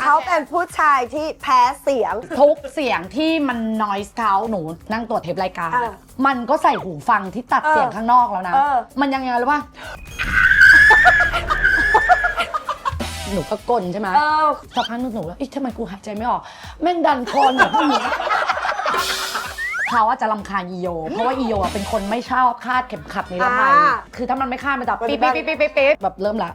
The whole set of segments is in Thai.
เขาเป็นผู้ชายที่แพ้เสียง ทุกเสียงที่มัน noise เขาหนูนั่งตรวจเทปรายการเออมันก็ใส่หูฟังที่ตัดเออเสียงข้างนอกแล้วนะ เออ มันยังไงรู้ป่ะ หนูก็กลนใช่ไหม เออ สักพักหนึงหนูแล้วเอ๊ะทำไมกูหายใจไม่ออก แม่งดันคอหนูขึ้นมาเขาว่าจะรำคาญอีโย เพราะว่าอีโยอะเป็นคนไม่ชอบคาดเข็มขัดนิรภัยอ่าคือถ้ามันไม่คาดมันจะมันปี๊จะดปี๊ดปี๊ดปี๊ดปี๊ดแบบเริ่มละ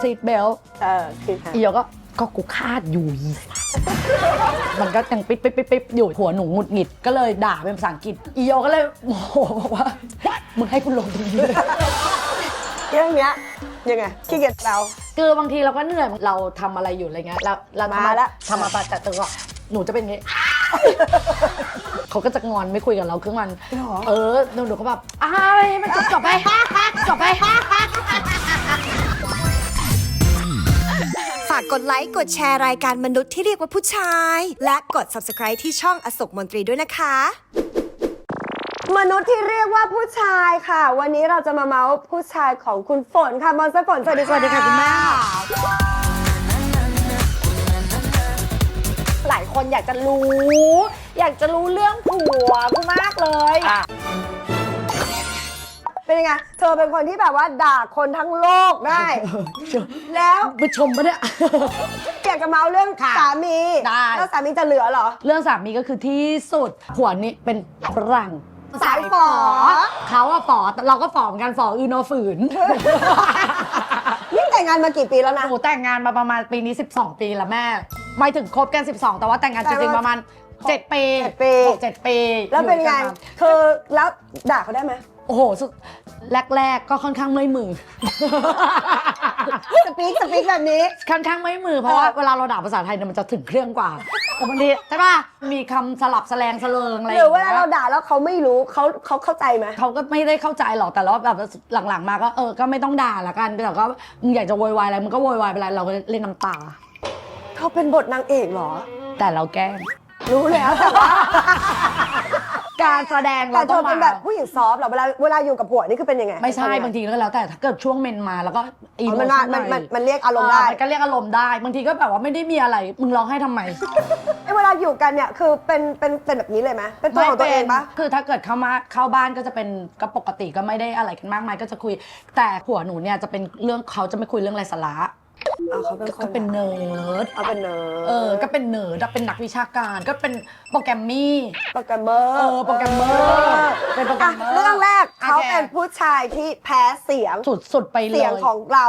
ซีทเบลเออคือค่ะอีโยก็ก็กูคาดอยู่อีสัสมันก็ยังปิ๊บปิ๊บปิ๊บปิ๊บอยู่หัวหนูหงุดหงิดก็เลยด่าเป็นภาษาอังกฤษอีโยก็เลยโมโหบอกว่ามึงให้คุณลงตรงนี้เลย เรื่องเนี้ยยังไงขี้เกียจเรา คือบางทีเราก็เหนื่อยเราทำอะไรอยู่อะไรเงี้ยเราเราทำมาละทำมาปาจัดตัวก็หนูจะเป็นอย่างงี้ เขาก็จะงอนไม่คุยกับเราครึ่งวันหรอ เออหนูหนูก็แบบอ้าวให้มันจบจบไปจบไปากกดไลค์กดแชร์รายการมนุษย์ที่เรียกว่าผู้ชาย และกด subscribe ที่ช่องอโศกมนตรีด้วยนะคะ มนุษย์ที่เรียกว่าผู้ชายค่ะ วันนี้เราจะมาเมาส์ผู้ชายของคุณฝนค่ะมอนสฝนสวัสดีสวัสดีค่ะคุณแม่หลายคนอยากจะรู้ อยากจะรู้เรื่องผัวกูมากเลย เป็นยังไง เธอเป็นคนที่แบบว่าด่าคนทั้งโลกได้ แล้วไปชมปะเนี่ย อยากจะเมาส์เรื่องค่ะสามีได้ แล้วสามีจะเหลือเหรอ เรื่องสามีก็คือที่สุดผัวนี่เป็นฝรั่งสายฝอ เขาอะฝอเราก็ฝอเหมือนกันฝออือนอฝืน นี่แต่งงานมากี่ปีแล้วนะ หนูแต่งงานมาประมาณปีนี้ 12 ปีแล้วแม่ไม่ถึงครบกัน 12 แต่ว่าแต่งงานจริงๆประมาณ 7 ปีเจ็ดปี หกเจ็ดปีแล้วเป็นไง อยู่กัมาคือแล้วด่าเขาได้ไหม โอ้โหสุดแรก ๆ ก็ค่อนข้างเมื่อยมือ สปีกสปีกแบบนี้ ค่อนข้างไม่มือเพราะว่าเออเวลาเราด่าภาษาไทยเนี่ยมันจะถึงเครื่องกว่าแต่บางทีใช่ป่ะมีคำสลับแสลงเสลิงอะไรอหรืย่าองเวลาเงี้เรายด่าแล้วเขาไม่รู้เขาเขาเข้าใจไหม เขาก็ไม่ได้เข้าใจหรอกแต่ว่าแบบหลังๆ มาก็เออก็ไม่ต้องด่าละกันแต่ก็มึงอยากจะโวยวายอะไรมึงก็โวยวายไปเลยเราก็เล่นน้ำตา เขาเป็นบทนางเอกเหรอ แต่เราแกล้ง รู้แล้วแต่ว่า การแสดงแต่เราเธต้อองเป็นมาแบบผู้หญิงซอฟต์เหรอเวลาเวลาอยู่กับผัวนี่คือเป็นยังไงไม่ใช่เป็นยังไงบางทีก็แล้วแต่ถ้าเกิดช่วงเมนมาแล้วก็อีอ๋อโมมันมามันมันมันเรียกอารมณ์ได้มันก็เรียกอารมณ์ได้บางทีก็แบบว่าไม่ได้มีอะไรมึงร้องให้ทำไม ไอ้เวลาอยู่กันเนี่ยคือเป็นเป็นเป็นแบบนี้เลยไหมเป็นตัวของตัวเองปะ คือถ้าเกิดเข้ามาเข้าบ้านก็จะเป็นก็ปกติก็ไม่ได้อะไรกันมากมายก็จะคุย แต่ผัวหนูเนี่ยจะเป็นเรื่องเขาจะไม่คุยเรื่องไรสาระ เอาเขาเป็นคนก็เป็นเนิร์ด เอาเป็นเนิร์ดเออ ก็เป็นเนิร์ดอะเป็นนักวิชาการ ก็เป็นโปรแกรมมี่ โปรแกรมเมอร์เออโปรแกรมเมอร์เป็นโปรแกรอะมเมอร์เรื่องแรกโอเค เขาเป็นผู้ชายที่แพ้เสียง สุดสุดไปเลย เสียงของเรา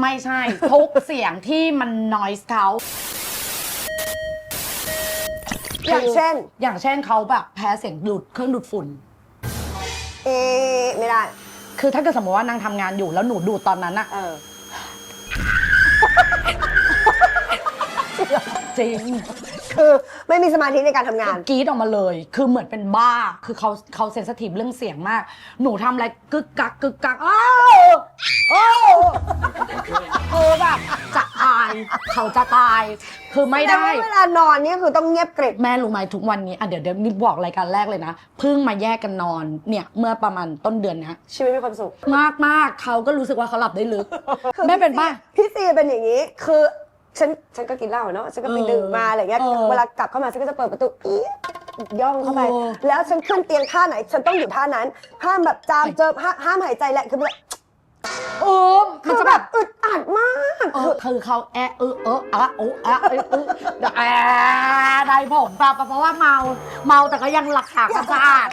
ไม่ใช่ ทุกเสียงที่มัน noise เขา อย่างเช่น อย่างเช่นเขาแบบแพ้เสียงดูดเครื่องดูดฝุ่น เอ๊ะไม่ได้ คือถ้าเกิดสมมติว่านางทำงานอยู่แล้วหนูดูดตอนนั้นอะเออ จริง คือไม่มีสมาธิในการทำงาน กรีดออกมาเลย คือเหมือนเป็นบ้า คือเขาเขาเซนสทีฟเรื่องเสียงมาก หนูทำอะไรกึกกักกึกกักอ้าวอ้าวเออแบบจะตาย เขาจะตาย คือไม่แต่ได้ว่าเวลานอนนี่คือต้องเงียบกริบ แม่รู้ไหมทุกวันนี้อะเดี๋ยวเดี๋ยวนี่บอกรายการแรกเลยนะ เพิ่งมาแยกกันนอนเนี่ยเมื่อประมาณต้นเดือนนะ ชีวิตมีความสุข มากมากเขาก็รู้สึกว่าเขาหลับได้ลึก แม่เป็นบ้าพี่ซีเป็นอย่างนี้ คือ ฉันฉันก็กินเหล้าเนาะฉันก็ไปเออดื่มมาอะไรเงี้ยเออเวลากลับเข้ามาฉันก็จะเปิดประตูอี๊ดย่องเข้าไปเออแล้วฉันขึ้นเตียงท่าไหน ฉันต้องอยู่ท่านั้นห้ามแบบจามเจอห้าห้ามหายใจแหละคือแบบเออมัคืนอจะแบแบบบอึดอัดมากเออคือเขาแอะเออเอออะโออะเออเออแอะได้ผมแบบเพราะว่าเมา เมาแต่ก็ยังรักษาความสะอาด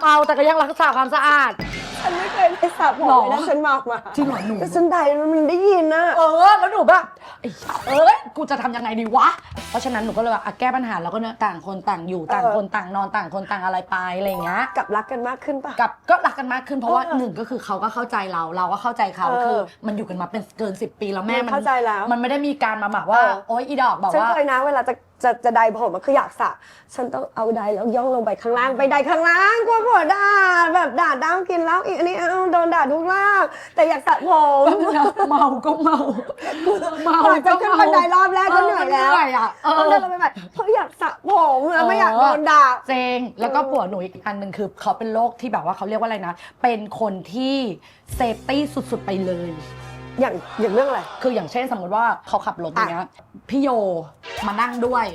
เมาแต่ก็ยังรักษาความสะอาด ฉันไม่เคยได้สระผมหรอเลยนะฉันเมามาจริงเหรอหนู แต่ฉันได้มันได้ยินนะ เออ แล้วหนูแบบ ไอ้เอ้ยกูจะทำยังไงดีวะ เพราะฉะนั้นหนูก็เลยว่าอะแก้ปัญหาแล้วก็เนี่ยต่างคนต่างอยู่ต่างคนต่างนอนต่างคนต่างอะไรไปอะไรอย่างเงี้ย กลับรักกันมากขึ้นปะ กับก็รักกันมากขึ้นเพราะว่าเออหนึ่งก็คือเขาก็เข้าใจเราเราก็เข้าใจเขาเออคือ มันอยู่กันมาเป็นเกิน 10 ปีแล้วแม่มันเข้าใจแล้วมันไม่ได้มีการมาแบบว่า เออ โอ๊ยอีดอกแบบฉันว่า เคยนะเวลาจะ จะจะไดผมอะคืออยากสระฉันต้องเอาไดแล้วย่องลงไปข้างล่างไปไดข้างล่างกลัวผัวด่าแบบด่าด้ามกินแล้วอีกอันนี้เอาโดนด่าทุกล่างแต่อยากสระผมเมาก็เมาเมาก่อนจะก็ขึ้นเมาบันไดรอบแรกก็เหนื่อยแล้วเหนื่อยอะเอต้องอเดินลงไปแบบเพราะอยากสระผมแล้วไม่อยากโดนด่าเจงแล้วก็ผัวหนูอีกอันหนึ่งคือเขาเป็นโรคที่แบบว่าเขาเรียกว่าอะไรนะ เป็นคนที่เซฟตี้สุดๆไปเลย อย่างอย่างเรื่องอะไร คืออย่างเช่นสมมติว่าเขาขับรถอย่างเงี้ยพี่โยมานั่งด้วย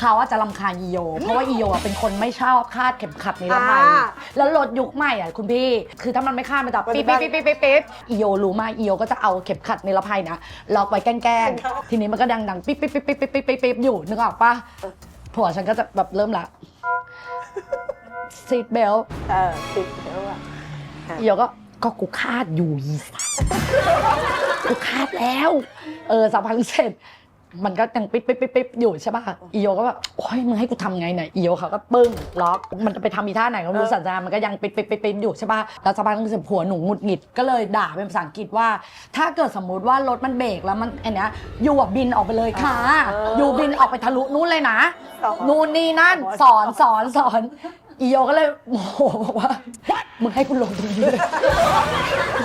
เขาอาจะรำคาญอีโย เพราะว่าอีโยเป็นคนไม่ชอบคาดเข็มขัดนิรภัยอ่แล้วรถยุคใหม่อะคุณพี่ คือถ้ามันไม่คาดมันจะปิ๊บปี๊บปิ๊บปิ๊บอีโยรู้มากอีโยก็จะเอาเข็มขัดนิรภัยนะล็อกไว้แกล้งทีนี้มันก็ดังดังปี๊บปี๊บปิ๊บปี๊บปิ๊บปี๊บปิ๊บอยู่นึกออกปะผัวฉันก็จะแบบเริ่มละซีดเบล เออซีดเบล้วอะ อีโยก็ก็กูคาดอยู่ยีส กูคาดแล้ว เออสักพักเสร็จ มันก็ยังปิ๊บปิ๊บปิ๊บปิ๊บอยู่ใช่ป่ะอีโยก็แบบโอ้ยมึงให้กูทำไงเนี่ยอีโยเขาก็ปึ้งล็อก มันจะไปทำอีท่าไหนก็ไม่รู้สัญญาณมันก็ยังปิ๊บปิ๊บปิ๊บปิ๊บอยู่ใช่ป่ะแล้วสักพักนึงเสร็จผัวหนูหงุดหงิดก็เลยด่าเป็นภาษาอังกฤษว่า ถ้าเกิดสมมุติว่ารถมันเบรกแล้วมันไอันเนี้ยยูอะบินออกไปเลยค่ะยูบินออกไปทะลุนู้นเลยนะ นู่นนี่นั่นสอนสอนสอน อีโยก็เลยโมโหบอกว่า มึงให้คุณลงตรงนี้เลย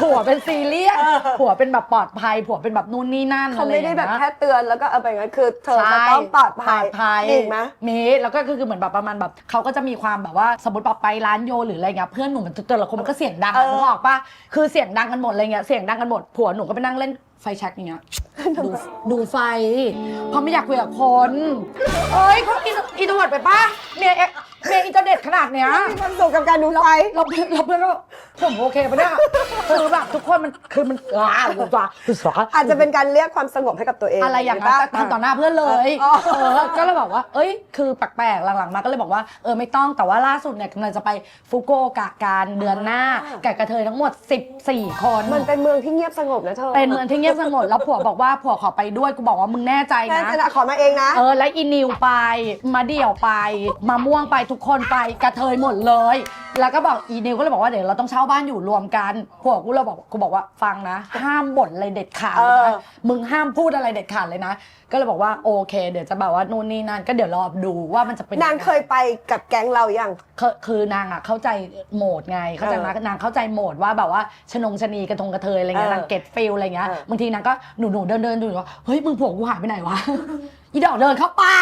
ผัวเป็นซีเรียสผัวเป็นแบบปลอดภัยผัวเป็นแบบนู่นนี่นั่นเขาอะไรไม่อย่ได้งแบบงี้ยแค่เตือนแล้วก็เอาไปงั้นคือ เธอจะใช่ต้องปลอดภัยปลอดภัยอีกไหมมีแล้วก็คือเหมือนแบบประมาณแบบเขาก็จะมีความแบบว่าสมมติแบบไปร้านโยหรืออะไรเงี้ยเพื่อนหนูมันแต่ละคนมันก็เสียงดังเออนึกออกปะคือเสียงดังกันหมดอะไรเงี้ยเสียงดังกันหมดผัวหนูก็ไปนั่งเล่นไฟแช็กอย่างเงี้ยดูดูไฟ เพราะไม่อยากคุยกับคน เอ้ยเขาอินอินโทรเวิร์ดไปปะเมียเอ๊ะ เมียอินเทอร์เน็ตขนาดเนี้ย มีความสุขกับการดูไฟ เราเพื่อนเราเพื่อนก็ผมโอเคปะเนี่ยคือแบบทุกคนมันคือมันว้าวว้าวคือสวอาจจะเป็นการเรียกความสงบให้กับตัวเองอะไรอย่างนั้นแต่ทำต่อหน้าเพื่อนเลยอ๋อเออก็เลยบอกว่า เอ้ย คือแปลกๆหลังๆมาก็เลยบอกว่าเออไม่ต้องแต่ว่าล่าสุดเนี่ยกำลังจะไปฟุกุโอกะการเดือนหน้ากับกระเทยทั้งหมด 14 คนมันเป็นเมืองที่เงียบสงบนะเธอเป็นเมืองที่เงียบสงบแล้วผัวบอกว่าผัวขอไปด้วยกูบอกว่ามึงแน่ใจแค่นะ จะขอมาเองนะ เออแล้วอีนิวไปมาเดี่ยวไปมาม่วงไปทุกคนไปกระเทยหมดเลย แล้วก็บอกอีนิวก็เลยบอกว่าเดี๋ยวเราต้องเช่าบ้านอยู่รวมกันผัวกูเลยบอกกูบอกว่าฟังนะ ห้ามบ่นอะไรเด็ดขาดเลยเอนะอมึงห้ามพูดอะไรเด็ดขาดเลยนะ ก็เลยบอกว่าโอเค เดี๋ยวจะแบบว่านู่นนี่นั่นก็เดี๋ยวรอดูว่ามันจะเป็นนางเคยไปกับแก๊งเรายัง คือคือนางอะเข้าใจโหมดไงเข้าใจไหมเออนางเข้าใจโหมดว่าแบบว่าชนงชะนีกระทงกระเทยอะไรเงี้ยเออนางเก็ตฟิลอะไรเงี้ยเออ บางทีนางก็หนูหนูเดินเดินดูว่าเฮ้ยมึงผัวกูหายไปไหนวะ อีดอกเดินเข้าป่า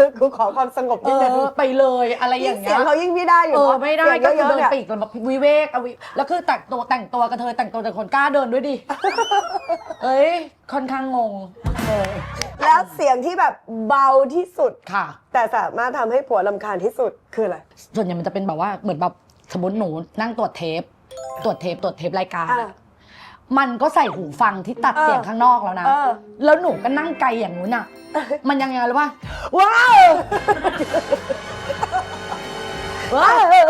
คือกูขอความสงบเอนิดนึงอไปเลยอะไรอยิ่ย่างงเสีเงี้ยงยเขายิ่งไม่ได้อยู่เออพราะไม่ได้สียงก็คือเยอะเดิๆนเนี่ยปลีกแบบวิเวกเอาวิแล้วคือแต่งตัวแต่งตัวกระเทยแต่งตัวแต่คนกล้าเดินด้วยดิ เอ้ยค่อนข้างงงเออแล้วเสียงที่แบบเบาที่สุด ค่ะ แต่สามารถทำให้ผัวลำคาญที่สุดคืออะไร ส่วนใหญ่มันจะเป็นแบบว่าเหมือนแบบสมมติหนูนั่งตรวจเทป ตรวจเทปตรวจเทปรายการอะอะ มันก็ใส่หูฟังที่ตัดเออเสียงข้างนอกแล้วนะ เออ แล้วหนูก็นั่งไกลอย่างนู้นอะ มันยังไงรู้ป่ะว้าวว้าว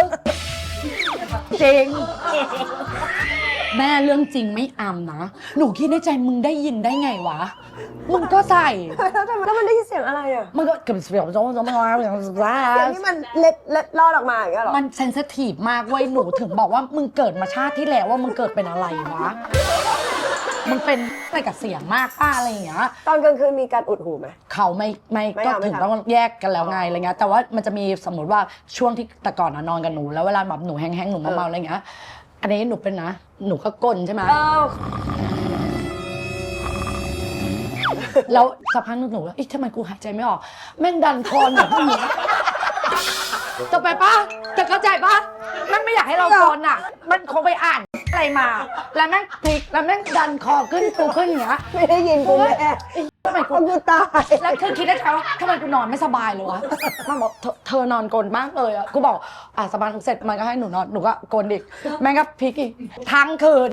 จริง แม่เรื่องจริงไม่อำนะ หนูคิดในใจมึงได้ยินได้ไงวะ มึงก็ใส่ แล้วทำไมแล้วมันได้ยินเสียงอะไรอะ มันก็เกับเสียงจ้องจ้องจ้องจ้องเสียงที่มันเล็ดเล็ดลอดออกมาอย่างเงี้ยเหรอ มันเซนซิทีฟมากเว้ยหนูถึงบอกว่ามึงเกิดมาชาติที่แล้วว่ามึงเกิดเป็นอะไรวะ มึงเป็นอะไรกับเสียงมากป้าอะไรอย่างเงี้ย ตอนกลางคืนมีการอุดหูไหม เขาไม่ไม่ไม่ก็เอาไม่ถึงทำ ต้องแยกกันแล้วไงอะไรเงี้ยแต่ว่ามันจะมีสมมติว่าช่วงที่แต่ก่อนอะนอนกับหนู แล้วเวลาแบบหนูแห้งๆหนูเมาๆอะไรเงี้ย อันนี้หนูเป็นนะ หนูก็ก้นใช่ไหม เออแล้วสักพักหนึงหนูว่าเอ๊ะทำไมกูหายใจไม่ออก แม่งดันคอหนูหนูจะไปปะจะเข้าใจปะแม่งไม่อยากให้เรากนอะ มันคงไปอ่านอะไรมา แล้วแม่งพลิกแล้วแม่งดันคอขึ้นกูขึ้นอย่างเงี้ย ไม่ได้ยินกูแน่เอ้ย ทำไมกูเอากูตาย แล้วคือคิดได้ไงว่าทำไมกูนอนไม่สบายเลยวะมันบอกเธอเธอนอนกลนมากเลยอะกูบอกอะสบายเสร็จมันก็ให้หนูนอนหนูก็กลนอีกแม่งก็พลิกอีกทั้งคืน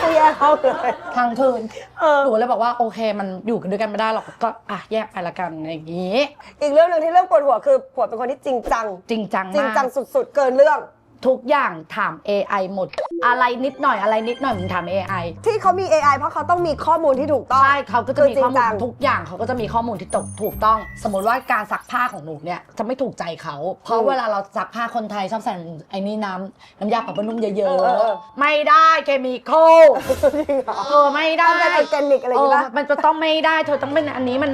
กูแย่เขาเลยทั้งคืนเออ หนูเลยบอกว่าโอเคมันอยู่กันด้วยกันไม่ได้หรอกก็อะแยกไปละกันอย่างงี้ อีกเรื่องหนึ่งที่เรื่องปวดหัวคือผัวเป็นคนที่จริงจัง จริงจังจริงมากจังสุดๆ เกินเรื่อง ทุกอย่างถาม AI หมด อะไรนิดหน่อยอะไรนิดหน่อยมึงถาม AI ที่เขามี AI เพราะเขาต้องมีข้อมูลที่ถูกต้อง ใช่เขาก็จะมีคือจริข้องมูจัลงทุกอย่างเขาก็จะมีข้อมูลที่ตกถูกต้อง สมมติว่าการซักผ้าของหนูเนี่ยจะไม่ถูกใจเขาเพราะเวลาเราซักผ้าคนไทยชอบใส่ไอ้นี่น้ำน้ำยาปรับผ้านุ่มเยเออะอเออ ๆไม่ได้เคมีคอลจริงเหรอเออไม่ได้ต้องเป็นออร์แกนิกอะไรอย่างงี้เอป่ะอมันจะต้องไม่ได้เธอต้องเป็นอันนี้มัน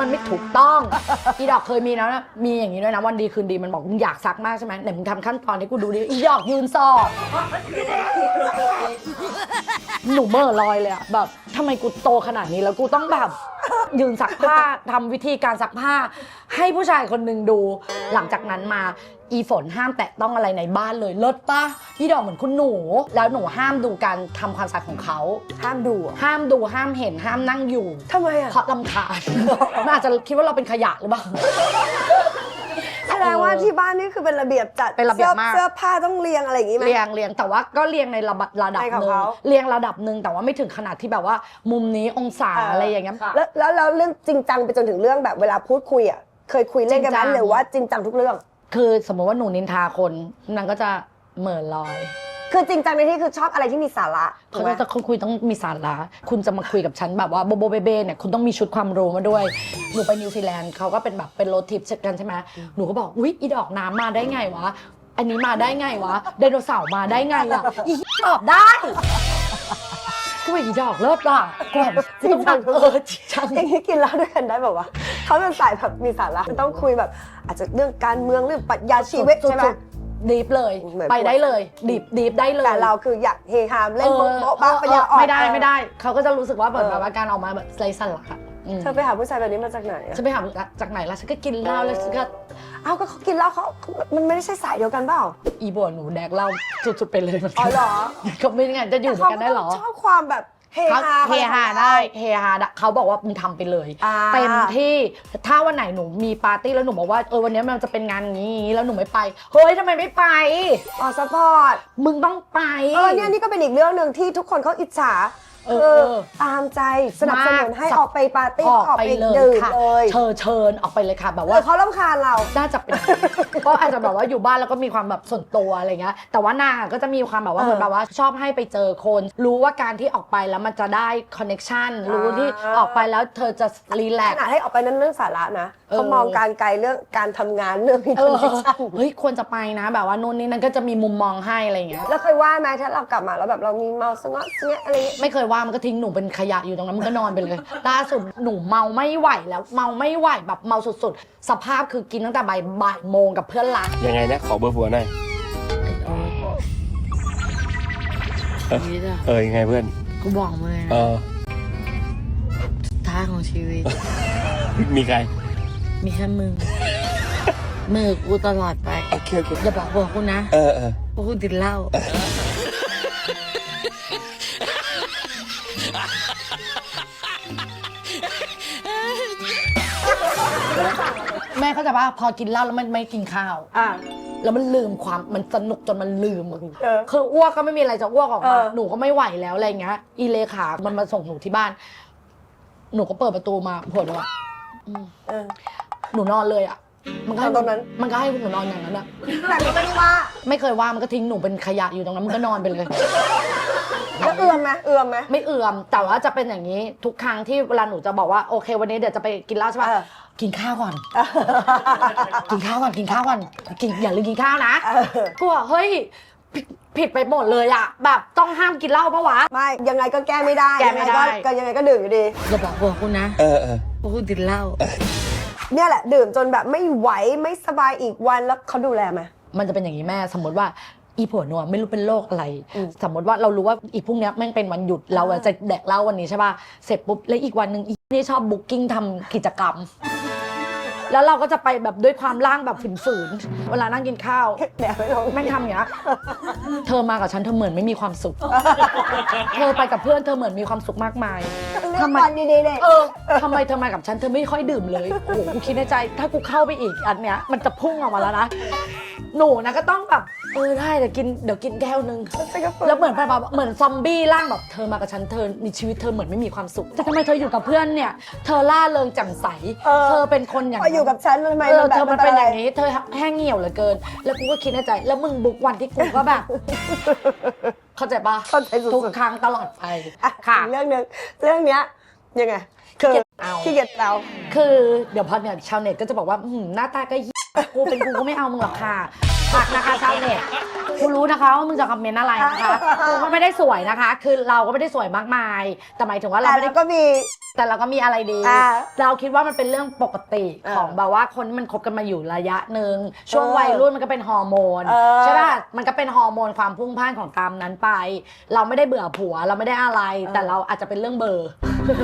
มันไม่ถูกต้อง อีดอกเคยมีแล้วนะ มีอย่างนี้ด้วยนะวันดีคืนดีมันบอกมึงอยากซักมากใช่ไหมไหนมึงทำขั้นตอนให้กูดูดิ อีดอกยืนสอบ หนูเมื่อลอยเลยอะแบบทำไมกูโตขนาดนี้แล้วกูต้องแบบ ยืนซักผ้าทำวิธีการซักผ้า ให้ผู้ชายคนหนึ่งดู หลังจากนั้นมา อีฝนห้ามแตะต้องอะไรในบ้านเลยเลิศปะพี่ดอกเหมือนคุณหนู แล้วหนูห้ามดูการทำความสะอาดของเขา ห้ามดูอะห้ามดูห้ามเห็นห้ามนั่งอยู่ทำไมอะเพราะลำคาญมันอาจจะคิดว่าเราเป็นขยะหรือเปล่าแส ดงว่าที่บ้านนี่คือเป็นระเบียบจัดเป็นระเบียบมากเสื้อผ้าต้องเรียงอะไรอย่างงี้ไหม เรียงเรียงแต่ว่าก็เรียงในระดับระดับในหของนึ่งเขา เรียงระดับหนึ่งแต่ว่าไม่ถึงขนาดที่แบบว่ามุมนี้องศาเออออะไรอย่างเงี้ย แล้วแล้วแล้วเรื่องจริงจังไปจนถึงเรื่องแบบเวลาพูดคุยอะเคยคุยเล่นกันไหมจริงจัง หรือว่าจริงจังทุกเรื่อง คือสมมติว่าหนูนินทาคนนางก็จะเหม่อลอย คือจริงจังในที่คือชอบอะไรที่มีสาระถูเขากไหมก็จะคุยต้องมีสาระ คุณจะมาคุยกับฉันแบบว่าโบโบเบเบ้เนี่ย คุณต้องมีชุดความรู้มาด้วย หนูไปนิวซีแลนด์เขาก็เป็นแบบเป็นโรดทริปเช่นกันใช่ไหมหนูก็บอก อุ๊ย อีดอกน้ำมาได้ไงวะ อันนี้มาได้ไงวะ ไดโนเสาร์มาได้ไงอะอีตอบได้ก็ไปอีดอกเลิศล่ะกล่อมจริงจัง เออจริงจัง อย่างนี้กินเหล้าด้วยกันได้แบบว่าเขาเป็นสายแบบมีสาระต้องคุยแบบ อาจจะเรื่องการเมืองเรื่องปรัชญาชีวิตใช่ไหมดี ฟเลยเหมือน ไปได้เลย ดีฟดีฟได้เลย แต่เราคืออยากเฮฮามเล่นโบ๊ะโบ๊ะบ้าเออปัญญาอ่อนไม่ได้ไม่ได้ เขาก็จะรู้สึกว่าแบบเออแบบว่าการออกมาแบบไร้สาระอืมเธอไปหาผู้ชายแบบนี้มาจากไหนอะฉันไปหาจากไหนล่ะฉันก็กินเหล้าแล้วฉันก็เอ้าก็เขากินเหล้าเขามันไม่ได้ใช่สายเดียวกันเปล่าอีบวนหนูแดกเหล้าสุดๆไปเลยมันอ๋อเหรอก็ไม่งั้นจะอยู่ด้วยกันได้เหรอชอบความแบบ เฮเขาฮาเฮฮาได้เฮฮาได้เขาบอกว่ามึงทำไปเลยอ่า เต็มที่ถ้าวันไหนหนูมีปาร์ตี้แล้วหนูบอกว่าเออวันนี้มันจะเป็นงานนี้แล้วหนูไม่ไปเฮ้ยทำไมไม่ไป อ๋อสปอร์ตมึงต้องไป เออเนี่ยนี่ก็เป็นอีกเรื่องหนึ่งที่ทุกคนเขาอิจฉา เออคือเออตามใจสนับสนุนมากให้ออกไปปาร์ตี้ออกไปเลยดื่มค่ะเลยเชิญเชิญออกไปเลยค่ะ แบบเอว่าอเขารำคาญเรา น่าจะเป็น ก็อาจจะแบบว่าอยู่บ้านแล้วก็มีความแบบส่วนตัวอะไรเงี้ย แต่ว่านางอะก็จะมีความแบบว่าเออเหมือนแบบว่าชอบให้ไปเจอคน รู้ว่าการที่ออกไปแล้วมันจะได้คอนเน็ชันรู้ที่ออกไปแล้วเธอจะรีแลขกซ์ นาดให้ออกไปนั้นเรื่องสาระนะเออ เขามองการไกลเรื่องการทำงานเรื่องมีเอคอนอเนคชั่นเฮ้ยควรจะไปนะแบบว่านู่นนี่นั่นก็จะมีมุมมองให้อะไรเงี้ย แล้วเคยว่าไหมถ้าเรากลับมาแล้วแบบเรามีเมาสงะเงี้ยอะไรเงี้ย ไม่เคยว่ามันก็ทิ้งหนูเป็นขยะอยู่ตรงนั้นมันก็นอนไปเลย ล่าสุดหนูเมาไม่ไหวแล้ว เมาไม่ไหวแบบเมาสุดๆ สภาพคือกินตั้งแต่บ่ายบ่ายโมงกับเพื่อนรักยังไงนะ ขอเบอร์ผัวหน่อยชีวิตอะเออยังไงเพื่อนกูบอกมึงเลยเอนะอท้ายของชีวิต มีใครมีแค่มึง มือกูตลอดไป โอเคโอเคอย่าบอกบอกกูนะเออเออ เพราะกูติดเหล้า ม่เข้าใจว่าพอกินเหล้าแล้วมันไม่กินข้าว อ่าแล้วมันลืมความมันสนุกจนมันลืมอะเออคืออ้วกก็ไม่มีอะไรจะอ้วกออกมาเออหนูก็ไม่ไหวแล้วอะไรเงี้ย อีเลขา มันมาส่งหนูที่บ้าน หนูก็เปิดประตูมาผลว่าเออ หนูนอนเลยอะมันก็ให้นอนตรงนั้น มันก็ให้หนูนอนอย่างนั้นอะแต่ก็ไม่ได้ว่า ไม่เคยว่ามันก็ทิ้งหนูเป็นขยะอยู่ตรงนั้นมันก็นอนไปเลย แล้วเอื้อมไหมเอื้อมไหม ไม่เอื่อมแต่ว่าจะเป็นอย่างนี้ทุกครั้งที่เวลาหนูจะบอกว่าโอเค วันนี้เดี๋ยวจะไปกินเหล้าใช่ปะเออ กินข้าวก่อน กินข้าวก่อนกินข้าวก่อนกินอย่าลืมกินข้าวนะ เออกูบอกเฮ้ยผิดผิดไปหมดเลยอะแบบต้องห้ามกินเหล้าปะวะ ไม่ยังไงก็แก้ไม่ได้แก้ไม่ได้ ยังงก็ยังไงก็ดื่มอยู่ดี อย่าบอกบอกกูนะเออเออเพราะกูติดเหล้าเนี่ยแหละดื่มจนแบบไม่ไหวไม่สบายอีกวันแล้วเขาดูแลไหมมันจะเป็นอย่างนี้แม่สมมติว่า อีผัวหนัวไม่รู้เป็นโรคอะไรอืมสมมติว่าเรารู้ว่าอีพรุ่งเนี้ยแม่งเป็นวันหยุดเราอะจะแดกเหล้าวันนี้ใช่ป่ะเสร็จปุ๊บแล้วอีกวันหนึ่งอีนี่ชอบบุ๊กิ้งทำกิจกรรม แล้วเราก็จะไปแบบด้วยความร่างแบบฝืนๆ เวลานั่งกินข้าวเดี๋ยวไม่ลงแม่งทำอย่างเงี้ย เธอมากับฉันเธอเหมือนไม่มีความสุข เธอไปกับเพื่อนเธอเหมือนมีความสุขมากมายเลือกวันดีๆเลยเออทำไมเธอมากับฉันเธอไม่ค่อยดื่มเลย โอ้โหกูคิดในใจ ถ้ากูเข้าไปอีกอันเนี้ยมันจะพุ่งออกมาแล้วนะ หนูนะก็ต้องแบบเออได้เดี๋ยวกินเดี๋ยวกินแก้วนึง แล้วเหมือนแบบเหมือนซอมบี้ร่างแบบเธอมากับฉันเธอมีชีวิตเธอเหมือนไม่มีความสุขแต่ทำไมเธออยู่กับเพื่อนเนี่ย เธอล่าเริงแจ่มใส เออ เธอเป็นคนอย่างพออยู่กับฉันทำไมเอมัอนแบบเธอมันเป็นะไรอย่างนี้ เธอแห้งเหี่ยวเหลือเกิน แล้วกูก็คิดในใจ แล้วมึงบุกวันที่กูก็แบบ เข้าใจปะเข้าใจสุดๆ ทุกครั้งตลอดไปอะค่ะ อีกเรื่องหนึ่งเรื่องเนี้ยยังไงคือขี้เกียจเอา ขี้เกียจเรา คือเดี๋ยวพอเนี่ยชาวเน็ตก็จะบอกว่าอื้อหือหน้าตาก็เหี้ยกูเป็นกูก็ไม่เอามึงหรอกค่ะ ฝากนะคะชาวเน็ตกูรู้นะคะว่ามึงจะคอมเมนต์อะไรนะคะกูก็ไม่ได้สวยนะคะ คือเราก็ไม่ได้สวยมากมาย แต่หมายถึงว่าเราแต่ไม่ได้ เราก็มี แต่เราก็มีอะไรดี อ่าเราคิดว่ามันเป็นเรื่องปกติเออของแบบว่าคนที่มันคบกันมาอยู่ระยะหนึ่งช่วงเออวัยรุ่นมันก็เป็นฮอร์โมนเออใช่ป่ะมันก็เป็นฮอร์โมนความพุ่งพล่านของตามนั้นไป เราไม่ได้เบื่อผัวเราไม่ได้อะไร แต่เราอาจจะเป็นเรื่องเบอร์คือ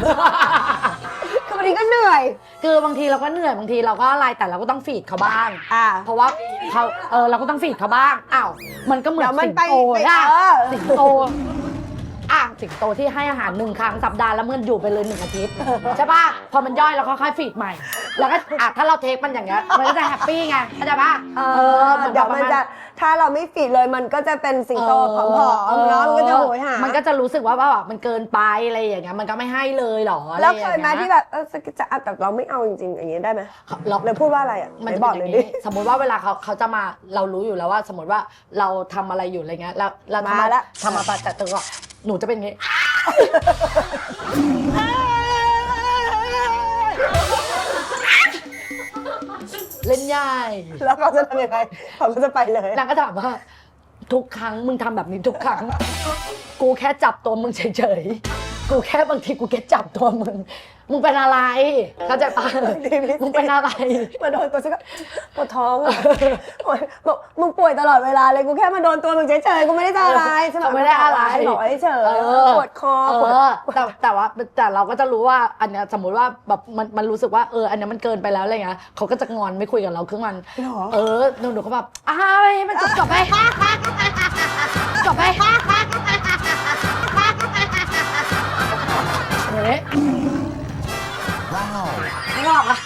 วันนี้ก็เหนื่อย คือบางทีเราก็เหนื่อยบางทีเราก็อะไรแต่เราก็ต้องฟีดเขาบ้าง อ่า เพราะว่าเขาเออเราก็ต้องฟีดเขาบ้างอ้าวมันก็เหมือนเดี๋ยวมันสิงไปโตไปอะเออ สิงโต อะสิงโตที่ให้อาหารหนึ่งครั้งสัปดาห์แล้วมันอยู่ไปเลยหนึ่งอาทิตย์ใช่ป่ะพอมันย่อยเราก็ค่อยฟีดใหม่ แล้วก็อะถ้าเราเทคมันอย่างเงี้ยมันก็จะแฮปปี้ไงเข้าใจป่ะเออหอนเดี๋ยวปมัรนมาณจะถ้าเราไม่ฟีดเลยมันก็จะเป็นสิงโตผอมๆเนาะมันก็จะโหยหามันก็จะรู้สึกว่าว่าแบบมันเกินไปอะไรอย่างเงี้ยมันก็ไม่ให้เลยหรออะไรแล้วอางเคงี้ ยไหมที่แบบเออจะอะแต่เราไม่เอาจริงๆอย่างนี้ได้ไหมเราเลยพูดว่าอะไรอะมันไหจะบบออกกเลเลยยดิดิ สมมติว่าเวลาเขาเขาจะมาเรารู้อยู่แล้วว่า สมมติว่าเราทำอะไรอยู่อะไรเงี้ยแล้วแล้วมาละ ทำมาปะแต่ตัวก็ หนูจะเป็นอย่างงี้ เล่นใหญ่แล้วเขาจะทำยังไงเขาก็จะไปเลย นางก็ถามว่า ทุกครั้งมึงทำแบบนี้ทุกครั้ง กูแค่จับตัวมึงเฉยๆ กูแค่บางทีกูแค่จับตัวมึง มึงเป็นอะไร เข้าใจปะมึงเป็นอะไร มาโดนตัวฉันก็ปวดท้องอะโอ๊ยบอกมึงป่วยตลอดเวลาเลยกูแค่มาโดนตัวมึงเฉยๆกูไม่ได้จะอะไรฉันบอกไม่ได้อะไรบอกให้เฉยเออปวดคอเอปวดอแต่แต่ว่าแต่เราก็จะรู้ว่าอันเนี้ยสมมุติว่าแบบมันมันรู้สึกว่าเอออันเนี้ยมันเกินไปแล้วอะไรเงี้ยเขาก็จะงอนไม่คุยกับเราครึ่งวันหรอเออหนูหนูก็แบบอ้าวให้มันจบจบไปจบไป เฮ้ยไม่ออกอะ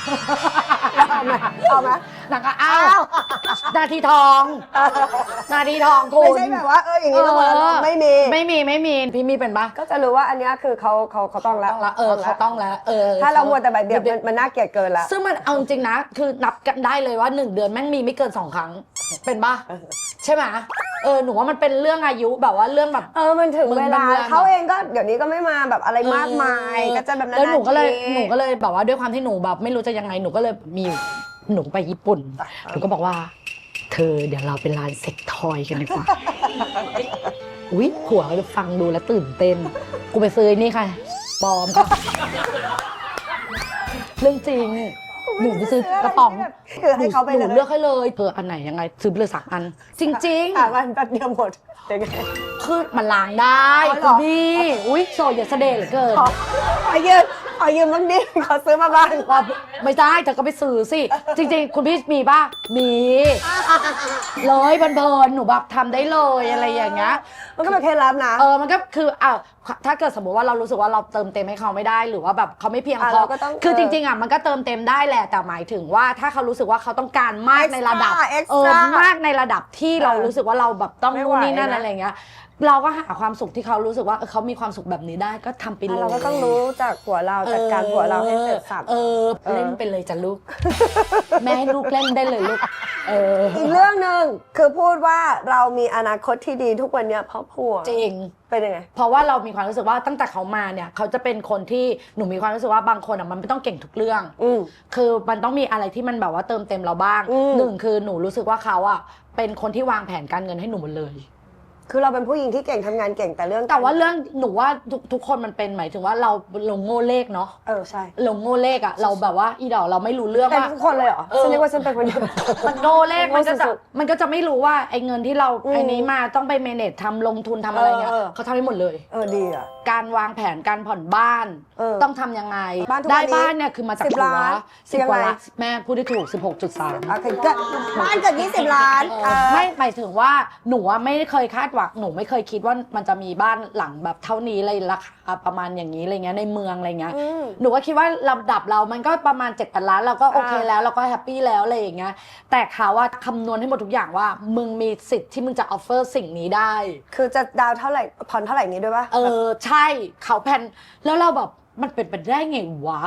เอาไหมเอาไหม หนังก็อ้าว นาทีทอง นาทีทองคุณไม่ใช่แบบว่าเอออย่างนี้ต้องมาไม่มี ไม่มีไม่มีพี่มีเป็นปะก็จะรู้ว่าอันเนี้ยคือเขาเขาเขาต้องแล้วต้องละเออเขาต้องแล้วเออถ้าเรามัวแต่แบบเดียวมันมันน่าเกลียดเกินละซึ่งมันเอาจริงๆนะ คือนับกันได้เลยว่าหนึ่งเดือนแม่งมีไม่เกินสองครั้ง เป็นปะใช่ไหมเออหนูว่ามันเป็นเรื่องอายุแบบว่าเรื่องแบบเออมันถึงมันเวลามันเวลาเขาเองก็เดี๋ยวนี้ก็ไม่มาแบบอะไรมากมายเออก็จะแบบนั้นแล้วหนูก็เลยทีหนูก็เลยแบบว่าด้วยความที่หนูแบบไม่รู้จะยังไงหนูก็เลยมี หนูไปญี่ปุ่น หนูก็บอกว่า เธอเดี๋ยวเราไปร้านเซ็กทอยกันดีกว่า อุ๊ยผัวก็ฟังดูแล้วตื่นเต้น กูไปซื้อนี่ค่ะปลอมค่ะ เรื่องจริง หนูไปซื้อกระป๋องคือให้เขาไปหนูเลยเลือกให้เลยเธออันไหนยังไง ซื้อไปเลยสามอัน จริงอะวันแป๊บเดียวหมดยังไงๆคือมันล้างได้อ๋อเหรคุอณพี่ อุ๊ยโซอย่าเสด็จเหลือเกิน ขอขอยืมขอยืมบ้างดิเขาซื้อมาบ้างว่าไม่ได้เธอก็ไปซื้อสิ จริง ๆ คุณพี่มีป่ะ มี เลยเพลินๆหนูแบบทำได้เลยอะไรอย่างเงี้ย มันก็เป็นเคล็ดลับนะ เออ มันก็คืออ้าวถ้าเกิดสมมติว่าเรารู้สึกว่าเราเติมเต็มให้เขาไม่ได้ หรือว่าแบบเขาไม่เพียงอะพอ เราก็ต้องคือเออจริงๆอะมันก็เติมเต็มได้แหละ แต่หมายถึงว่าถ้าเขารู้สึกว่าเขาต้องการมาก Extra ในระดับ extra เออมากในระดับที่เราเออรู้สึกว่าเราแบบต้องไม่ไหวนู่นนี่นั่นนะ อะไรอย่างเงี้ยเราก็หาความสุขที่เขารู้สึกว่าเออเขามีความสุขแบบนี้ได้ก็ทำไปเลย เราก็ต้องรู้จากหัวเราจัดการหัวเราให้เสร็จสับ เออเออ เล่นไปเลยจ้ะลูก แม่ให้ลูกเล่นได้เลยลูก เอออีกเรื่องหนึ่งคือพูดว่าเรามีอนาคตที่ดีทุกวันเนี้ยเพราะผัวจริง เป็นยังไง เพราะว่าเรามีความรู้สึกว่าตั้งแต่เขามาเนี่ย เขาจะเป็นคนที่หนูมีความรู้สึกว่าบางคนอะมันไม่ต้องเก่งทุกเรื่อง อืม คือมันต้องมีอะไรที่มันแบบว่าเติมเต็มเราบ้างอืม หนึ่งคือหนูรู้สึกว่าเขาอะเป็นคนที่วางแผนการเงินให้หนูหมดเลย คือเราเป็นผู้หญิงที่เก่งทำงานเก่งแต่เรื่องแต่ว่าเรื่องหนูว่าทุกทุกคนมันเป็นหมายถึงว่าเราลงโง่เลขเนาะเออใช่ลงโง่เลขอะเราแบบว่าอีดอกเราไม่รู้เรื่องเป็นว่า ทุกคนเลยเหรอเออ ฉันนึกว่าฉันเป็นคนเดียว มันโง่เลขโง่มันก็จะสุดมันก็จะไม่รู้ว่าไอ้เงินที่เราอืมไอ้นี้มาต้องไปเมเนจทำลงทุนทำอะไรเงี้ยเออเออ เขาทำให้หมดเลย เออดีอะ การวางแผนการผ่อนบ้าน เออต้องทำยังไง บ้านทุกได้วันนี้บ้านเนี่ยคือมาจากสิบผัวล้านสิบกว่ายังไงล้านแม่พูดได้ถูก 16.3โอเคเกิดบ้านเกิด20 ล้านเออไม่หมายถึงว่าหนูอะไม่เคยคาดหวังหนูไม่เคยคิดว่ามันจะมีบ้านหลังแบบเท่านี้เลยราคาประมาณอย่างนี้อะไรเงี้ยในเมืองอะไรเงี้ยอืม หนูก็คิดว่าลำดับเรามันก็ประมาณ7จ็ดล้านเราก็โอเคอ่า แล้วเราก็แฮปปี้แล้วอะไรอย่างเงี้ยแต่เขาว่าคำนวณให้หมดทุกอย่างว่า มึงมีสิทธิ์ที่มึงจะออฟเฟอร์สิ่งนี้ได้ คือจะดาวเท่าไหร่ผ่อนเท่าไหร่นี้ด้วยปะเออ ใช่เขาแพลนแล้วเราแบบมันเป็นไปได้ไงวะ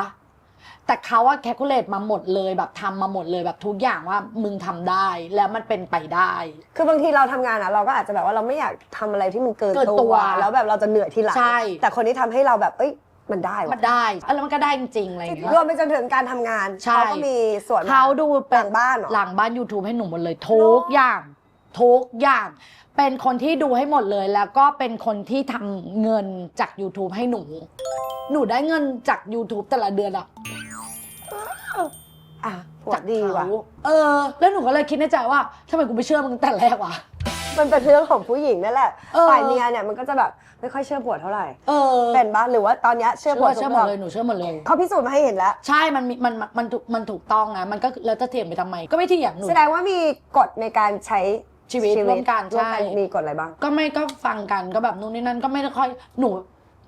แต่เขาว่าแคลคูลเลตมาหมดเลยแบบทำมาหมดเลยแบบทุกอย่างว่ามึงทำได้แล้วมันเป็นไปได้ คือบางทีเราทำงานอะเราก็อาจจะแบบว่าเราไม่อยากทำอะไรที่มันเกินเกินตัตัวว แล้วแบบเราจะเหนื่อยทีหลังใช่ แต่คนที่ทำให้เราแบบเอ้ยมันได้มันวะได้แล้วมันก็ได้จริงๆอะไรอย่างเงี้ย รวมไปจนถึงการทำงานใช่ เขาก็มีส่วน เขาดูหเป็ลังบ้านเหรอ หลังบ้าน YouTube ให้หนูหมดเลยทุกอย่างทุกอย่าง เป็นคนที่ดูให้หมดเลย แล้วก็เป็นคนที่ทำเงินจาก YouTube ให้หนู หนูได้เงินจาก YouTube แต่ละเดือนอะ อะผัวจากดีว่ะเขาเออ แล้วหนูก็เลยคิดในใจว่าทำไมกูไม่เชื่อมึงตั้งแต่แรกวะ มันเป็นเรื่องของผู้หญิงนั่นแหละ เออ ฝ่ายเมียเนี่ยมันก็จะแบบไม่ค่อยเชื่อผัวเท่าไหร่ เออเป็นปะหรือว่าตอนเนี้ยเชื่อเชื่ผัวอทุเชื่อกหมดเรื่องเลยหนูเชื่อหมดเลย เขาพิสูจน์มาให้เห็นแล้ว ใช่มันมีมันมันมันถูกมันถูกต้องนะมันก็แล้วจะเถียงไปทำไมก็ไม่เถียงหนู แสดงว่ามีกฎในการใช้ชีวิตร่วมกันร่วมใช่กันมีกฎอะไรบ้าง ก็ไม่ก็ฟังกันก็แบบนู่นนี่นั่นก็ไม่ได้ค่อยหนู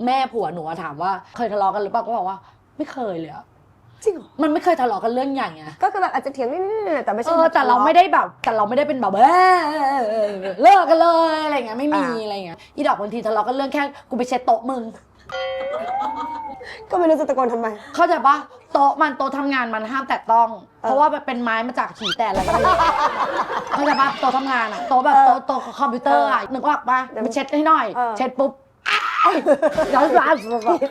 แม่ผัวหนูอะถามว่า เคยทะเลาะกันหรือเปล่าก็บอกว่า ไม่เคยเลยอะ จริงเหรอมันไม่เคยทะเลาะกันเรื่องใหญ่ไงก็คือแบบอาจจะเถียงนิดๆแต่ไม่เอใช่อแต่เราไม่ได้แบบแต่เราไม่ได้เป็นแบบเอ้ยเลิกกันเลยอะไรเงี้ยไม่มีอ่าอะไรเงี้ยอีดอกบางทีทะเลาะกันเรื่องแค่กูไปเช็ดโต๊ะมึงก็ไม่รู้จะตะโกนทำไม เข้าใจปะโต๊ะมันโต๊ะทำงานมันห้ามแตะต้อง เพราะว่ามันเป็นไม้มาจากขี่แต่อะไรก็ไม่รู้เข้าใจปะโต๊ะทำงานอะโต๊ะแบบเออโต๊ะโต๊ะคอมพิวเตอร์อะนึกออกปะเดี๋ยวไปเช็ดให้หน่อยเออเช็ดปุ๊บ อ้าวเดี๋ยวร้าน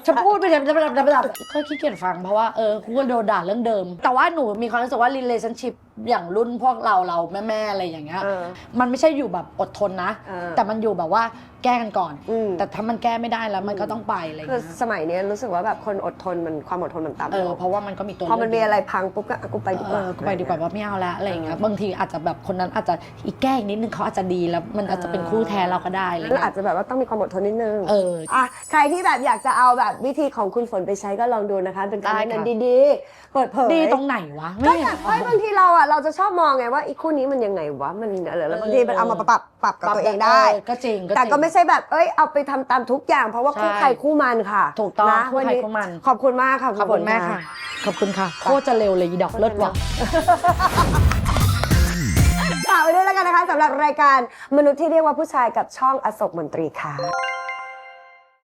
ฉันพูดไปเดี๋ยวจะไปจะไปจะก็ขี้เกียจฟังเพราะว่าเออกูก็โดนด่าเรื่องเดิม แต่ว่าหนูมีความรู้สึกว่า relationship อย่างรุ่นพวกเราเราแม่ๆอะไรอย่างเงี้ย เออ มันไม่ใช่อยู่แบบอดทนนะ เออแต่มันอยู่แบบว่าแก้กันก่อน อืม แต่ถ้ามันแก้ไม่ได้แล้วมันก็ต้องไปอะไรอย่างคือเงี้ยสมัยเนี้ยรู้สึกว่าแบบคนอดทนมันความอดทนมันต่ำเออลงเพราะว่ามันก็มีตัวพอมันเลืมีกอะไรพังปุ๊บก็อะกูไปดีกเอว่า อกูไปดีกว่าว่าไม่เอาแล้วอะไรอย่างเงี้ยบางทีอาจจะแบบคนนั้นอาจจะอีกแก้อีกนิดนึงเขาอาจจะดีแล้วมันอาจจะเป็นคู่แทนเราก็ได้อะไรแล้วเงี้อาจยจะแบบว่าต้องมีความอดทนนิดนึงเออ อะใครที่แบบอยากจะเอาแบบวิธีของคุณฝนไปใช้ก็ลองดูนะคะ เป็นการได้แนะค่ะ นำดีๆ เปิดเผยดีตรงไหนวะก็ไม่อยากให้บางทีเราอะเราจะชอบมองไงว่าอีกคู่นี้มันยังไงวะมันอะไรแล้วบางทีมันเอามาปรับปรับกับตัวเองได้ ก็จริงแต่จริงก็ไม่ใช่แบบเอ้ยเอาไปทำตามทุกอย่าง เพราะว่าคู่ใช่ใครคู่มันค่ะถูกต้องนะคู่วันใครนี้คู่มัน ขอบคุณมากค่ะขอบคุณแม่ค่ะ ขอบคุณค่ะ โคตรจะเร็วเลยอีดอกเลิศว่ะ ฝากไว้ด้วยแล้วกันนะคะสำหรับรายการมนุษย์ที่เรียกว่าผู้ชายกับช่องอโศกมนตรีค่ะ